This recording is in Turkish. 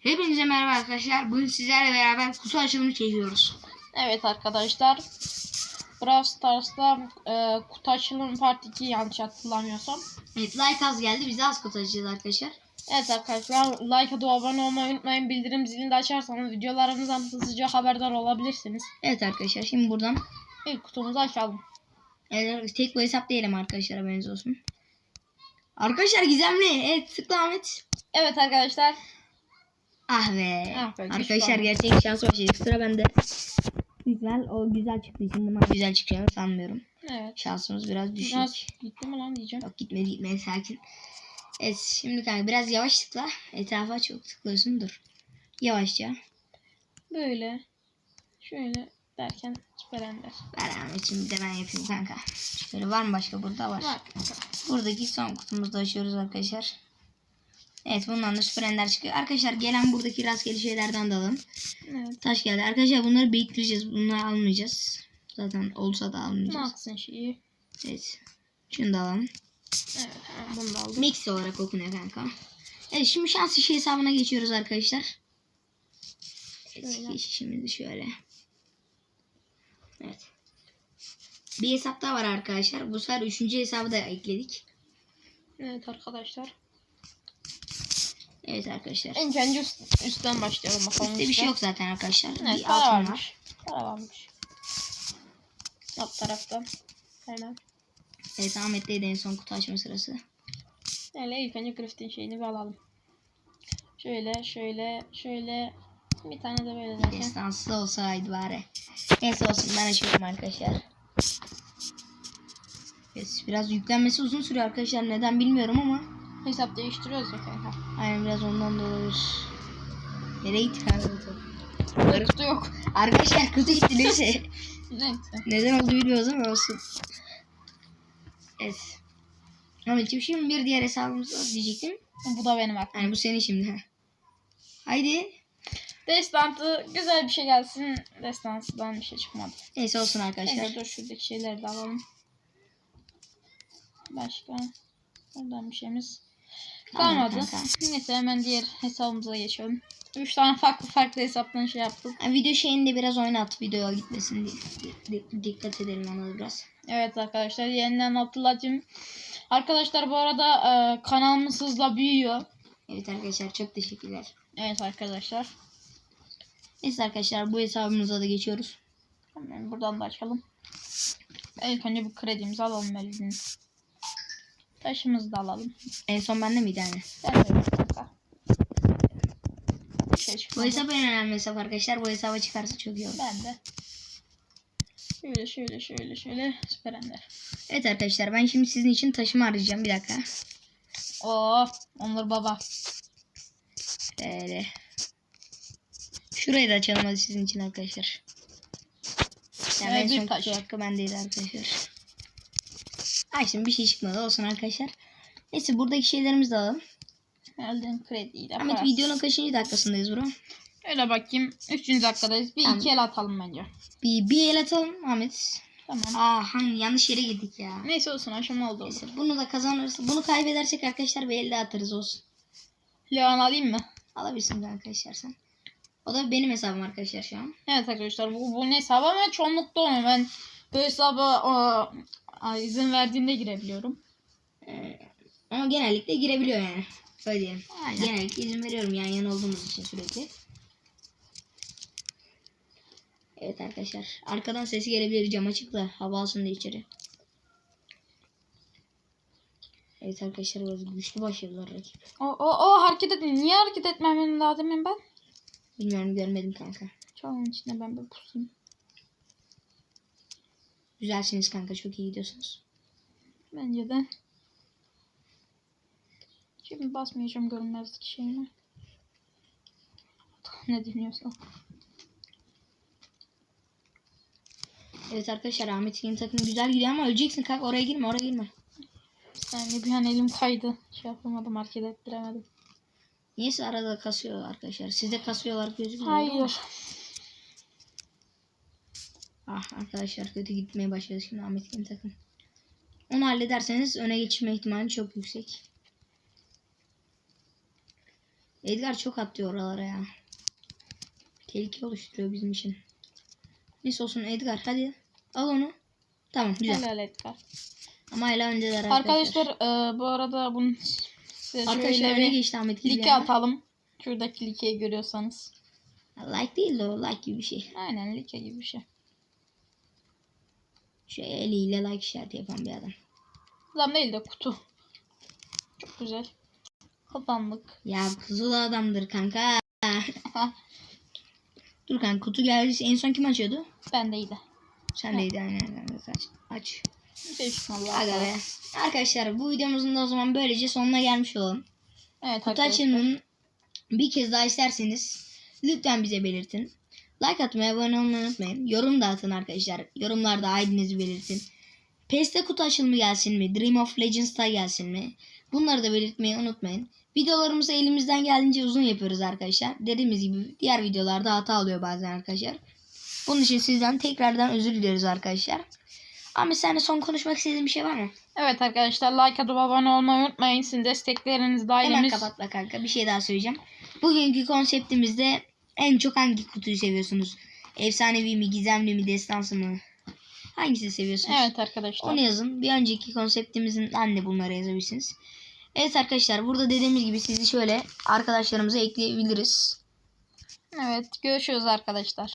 Hepinize merhaba arkadaşlar. Bugün sizlerle beraber kutu açılımı çekiyoruz. Evet arkadaşlar. Brawl Stars'ta e, kutu açılım part 2 yanlış hatırlamıyorsam. Evet like az geldi. Biz az kutu açacağız arkadaşlar. Evet arkadaşlar like atıp abone olmayı unutmayın. Bildirim zilini de açarsanız videolarımızdan hızlıca haberdar olabilirsiniz. Evet arkadaşlar şimdi buradan İlk kutumuzu açalım. evet, tek bu hesap değilim arkadaşlar haberiniz olsun. Arkadaşlar gizemli. Evet tıkla Ahmet. Evet arkadaşlar. Ah be. Ah be, arkadaşlar güç gerçek şans başladık. Sıra bende. Güzel o güzel çıktığı için bundan güzel çıkacağını sanmıyorum. Evet. Şansımız biraz düşük. Biraz gitti mi lan diyeceğim. Yok gitmedi gitmedi sakin. Evet şimdi kanka biraz yavaş tıkla. Etrafa çok tıklıyorsun dur. Yavaşça. Böyle. Şöyle derken süper ender. Ver Ahmetciğim bir de ben yapayım kanka. Şöyle var mı başka burada var. Bak. Buradaki son kutumuzu da açıyoruz arkadaşlar. Evet bundan da süper ender çıkıyor. Arkadaşlar gelen buradaki rastgele şeylerden de alın. Evet. Taş geldi. Arkadaşlar bunları biriktireceğiz. Bunları almayacağız. Zaten olsa da almayacağız. Max'ın şeyi. Evet. Şunu da alalım. Evet. Bunu da aldım. Mix olarak okunuyor kanka. Evet şimdi şans işi hesabına geçiyoruz arkadaşlar. Evet, Şöyle. şimdi şöyle. Evet. Bir hesap daha var arkadaşlar. Bu sefer üçüncü hesabı da ekledik. Evet arkadaşlar. Evet arkadaşlar. En önce üst, üstten başlayalım bakalım. Üstte bir şey yok zaten arkadaşlar. Evet bir para altın var. varmış. Para varmış. Alt tarafta. Hemen. Evet Ahmet'teydi en son kutu açma sırası. Öyle ilk önce Grift'in şeyini bir alalım. Şöyle şöyle şöyle bir tane de böyle zaten. Destansı olsaydı bari. Neyse olsun ben açıyorum arkadaşlar. Evet, biraz yüklenmesi uzun sürüyor arkadaşlar. Neden bilmiyorum ama. Hesap değiştiriyoruz ya kanka. Aynen biraz ondan da olabilir. Nereye gitti kanka? Kutu yok. Arkadaşlar kutu gitti neyse. Neyse. Neden oldu bilmiyoruz ama olsun. Evet. Ahmetciğim şimdi bir diğer hesabımız var diyecektim. Bu da benim aklım. Yani bu senin şimdi. ha. Haydi. Destantı güzel bir şey gelsin. Destansıdan bir şey çıkmadı. Neyse olsun arkadaşlar. Neyse dur şuradaki şeyleri de alalım. Başka. Buradan bir şeyimiz kalmadı. Neyse hemen diğer hesabımıza geçelim. 3 tane farklı farklı hesaptan şey yaptık. Ha, video şeyini de biraz oynat videoya gitmesin diye. Di- di- dikkat edelim ona biraz. Evet arkadaşlar yeniden hatırlatayım. Arkadaşlar bu arada e, kanalımız hızla büyüyor. Evet arkadaşlar çok teşekkürler. Evet arkadaşlar. Neyse arkadaşlar bu hesabımıza da geçiyoruz. Hemen buradan da açalım. İlk önce bu kredimizi alalım elini. Taşımızı da alalım. En son bende miydi hani? Ben de bir dakika. Bir Bu hesap en önemli hesap arkadaşlar. Bu hesaba çıkarsa çok iyi olur. Ben de. Şöyle şöyle şöyle şöyle süper ender. Evet arkadaşlar ben şimdi sizin için taşımı arayacağım. Bir dakika. Oo, Onur baba. Böyle. Şurayı da açalım sizin için arkadaşlar. Yani Evet, en son taş. hakkı bendeydi arkadaşlar. Ay şimdi bir şey çıkmadı olsun arkadaşlar. Neyse buradaki şeylerimizi de alalım. Elden krediyle. Ahmet parası. videonun kaçıncı dakikasındayız bro? Öyle bakayım. Üçüncü dakikadayız. Bir Tamam. iki el atalım bence. Bir, bir el atalım Ahmet. Tamam. Aa hani yanlış yere girdik ya. Neyse olsun aşama oldu. Neyse bunu da kazanırsa bunu kaybedersek arkadaşlar bir elde atarız olsun. Leon alayım mı? Alabilirsiniz arkadaşlar sen. O da benim hesabım arkadaşlar şu an. Evet arkadaşlar bu, bu ne hesabı ama çoğunlukta onu ben bu hesaba o, a, izin verdiğinde girebiliyorum. Ee, ama genellikle girebiliyor yani. Öyle diyelim. Aynen. Genellikle izin veriyorum yan yana olduğumuz için sürekli. Evet arkadaşlar. Arkadan sesi gelebilir cam açık da hava alsın diye içeri. Evet arkadaşlar biraz güçlü başladılar rakip. O, o, o hareket et. Niye hareket etmem lazım ben? Bilmiyorum görmedim kanka. Çalın içinde ben bir pusayım. Güzelsiniz kanka çok iyi gidiyorsunuz. Bence de. Şimdi basmayacağım görünmezlik şeyine. Ne dinliyorsa. Evet arkadaşlar Ahmet Yeni takım güzel gidiyor ama öleceksin kanka oraya girme oraya girme. Saniye bir an elim kaydı. Şey yapamadım hareket ettiremedim. Niyeyse arada kasıyor arkadaşlar. Sizde kasıyorlar gözükmüyor. ama- Hayır. Ah arkadaşlar kötü gitmeye başladı şimdi Ahmet Yeni takım. Onu hallederseniz öne geçme ihtimali çok yüksek. Edgar çok atlıyor oralara ya. Tehlike oluşturuyor bizim için. Neyse olsun Edgar hadi. Al onu. Tamam güzel. Helal Edgar. Ama hala öndeler arkadaşlar. Arkadaşlar e, bu arada bunu size Arkadaşlar öne geçti Ahmet like izleyen. atalım. Şuradaki likeyi görüyorsanız. Like değil de o like gibi bir şey. Aynen like gibi bir şey. Şu eliyle like işareti yapan bir adam. Adam değil de kutu. Çok güzel. Kazandık. Ya kızıl adamdır kanka. Dur kanka kutu geldi. En son kim açıyordu? ben de iyi de. Sen deydi aynen. Aç. Aç. Aga be. Arkadaşlar bu videomuzun da o zaman böylece sonuna gelmiş olalım. Evet Kutu arkadaşlar. açılımını bir kez daha isterseniz lütfen bize belirtin. Like atmayı, abone olmayı unutmayın. Yorum da atın arkadaşlar. Yorumlarda ID'nizi belirtin. PES'te kutu açılımı gelsin mi? Dream of Legends'ta gelsin mi? Bunları da belirtmeyi unutmayın. Videolarımızı elimizden geldiğince uzun yapıyoruz arkadaşlar. Dediğimiz gibi diğer videolarda hata oluyor bazen arkadaşlar. Bunun için sizden tekrardan özür diliyoruz arkadaşlar. Ahmet sen de son konuşmak istediğin bir şey var mı? Evet arkadaşlar like atıp abone olmayı unutmayın. Sizin destekleriniz Hemen dairemiz. kapatma kanka. Bir şey daha söyleyeceğim. Bugünkü konseptimizde en çok hangi kutuyu seviyorsunuz? Efsanevi mi, gizemli mi, destansı mı? Hangisini seviyorsunuz? Evet arkadaşlar. Onu yazın. Bir önceki konseptimizin de bunları yazabilirsiniz. Evet arkadaşlar burada dediğimiz gibi sizi şöyle arkadaşlarımıza ekleyebiliriz. Evet görüşürüz arkadaşlar.